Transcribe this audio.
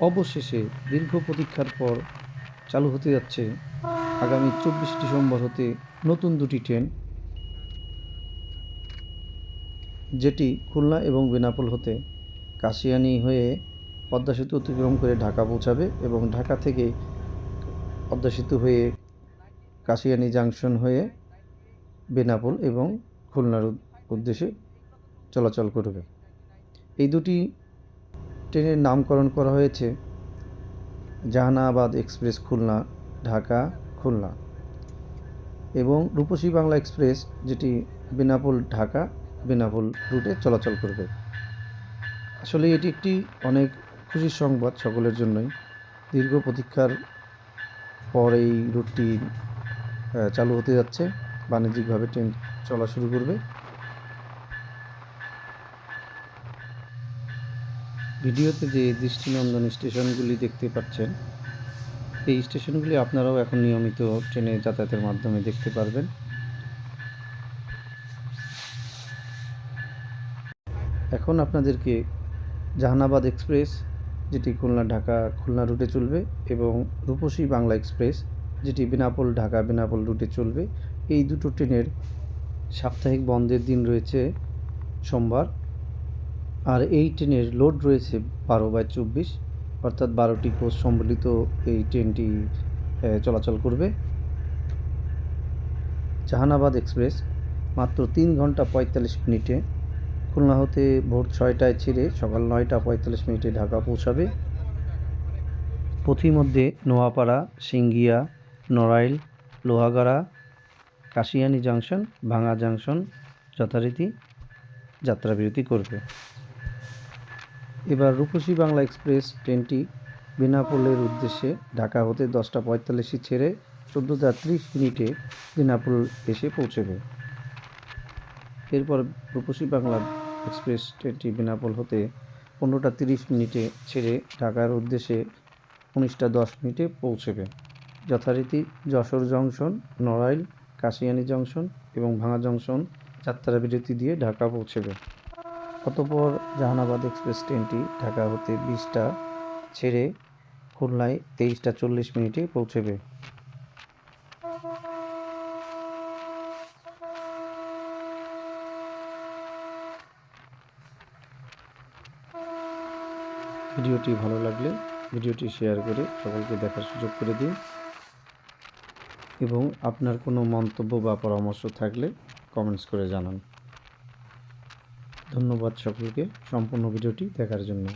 অবশেষে দীর্ঘ প্রতীক্ষার পর চালু হতে যাচ্ছে আগামী চব্বিশ ডিসেম্বর হতে নতুন দুটি ট্রেন, যেটি খুলনা এবং বেনাপোল হতে কাশিয়ানি হয়ে পদ্মা সেতু অতিক্রম করে ঢাকা পৌঁছাবে এবং ঢাকা থেকে পদ্মা সেতু হয়ে কাশিয়ানি জাংশন হয়ে বেনাপোল এবং খুলনার উদ্দেশ্যে চলাচল করবে। এই দুটি ট্রেনের নামকরণ করা হয়েছে। জাহানাবাদ এক্সপ্রেস খুলনা, ঢাকা খুলনা এবং রূপসী বাংলা এক্সপ্রেস, যেটি বেনাপোল, ঢাকা বেনাপোল রুটে চলাচল করবে। আসলে এটি একটি অনেক খুশির সংবাদ সকলের জন্যই। দীর্ঘ প্রতীক্ষার পর এই রুটটি চালু হতে যাচ্ছে। বাণিজ্যিকভাবে ট্রেন চলা শুরু করবে। ভিডিওতে যে দৃষ্টিনন্দন স্টেশনগুলি দেখতে পাচ্ছেন, এই স্টেশনগুলি আপনারাও এখন নিয়মিত ট্রেনে যাতায়াতের মাধ্যমে দেখতে পারবেন। এখন আপনাদেরকে জাহানাবাদ এক্সপ্রেস, যেটি খুলনা ঢাকা, খুলনা রুটে চলবে, এবং রূপসী বাংলা এক্সপ্রেস, যেটি বেনাপোল ঢাকা, বেনাপোল রুটে চলবে। এই দুটো ট্রেনের সাপ্তাহিক বন্ধের দিন রয়েছে সোমবার। আর এই ট্রেনের লোড রয়েছে বারো বাই চব্বিশ, অর্থাৎ বারোটি কোচ সম্বলিত এই ট্রেনটি চলাচল করবে। জাহানাবাদ এক্সপ্রেস, মাত্র তিন ঘণ্টা পঁয়তাল্লিশ মিনিটে। খুলনা হতে ভোর ছয়টায় ছেড়ে সকাল নয়টা পঁয়তাল্লিশ মিনিটে ঢাকা পৌঁছাবে। পথিমধ্যে নোয়াপাড়া, সিঙ্গিয়া, নড়াইল, লোহাগাড়া, কাশিয়ানী জাংশন ভাঙা জাংশন যথারীতি যাত্রাবিরতি করবে। এবার রূপসী বাংলা এক্সপ্রেস ট্রেনটি বেনাপোলের উদ্দেশ্যে ঢাকা হতে দশটা পঁয়তাল্লিশে ছেড়ে চোদ্দোটা ত্রিশ মিনিটে বেনাপোল এসে পৌঁছবে। এরপর রূপসী বাংলা এক্সপ্রেস ট্রেনটি বেনাপোল হতে পনেরোটা তিরিশ মিনিটে ছেড়ে ঢাকার উদ্দেশ্যে উনিশটা দশ মিনিটে পৌঁছবে। যথারীতি যশোর জংশন, নড়াইল, কাশিয়ানী জংশন এবং ভাঙা জংশন যাত্রা বিরতি দিয়ে ঢাকা পৌঁছবে। অতপর জাহানাবাদ এক্সপ্রেস ট্রেনটি ঢাকা হতে বিশটা ছেড়ে খুলনায় তেইশটা চল্লিশ মিনিটে পৌঁছবে। ভিডিওটি ভালো লাগলে ভিডিওটি শেয়ার করে সকলকে দেখার সুযোগ করে দিন এবং আপনার কোনো মন্তব্য বা পরামর্শ থাকলে কমেন্টস করে জানান। ধন্যবাদ সকলকে সম্পূর্ণ ভিডিওটি দেখার জন্য।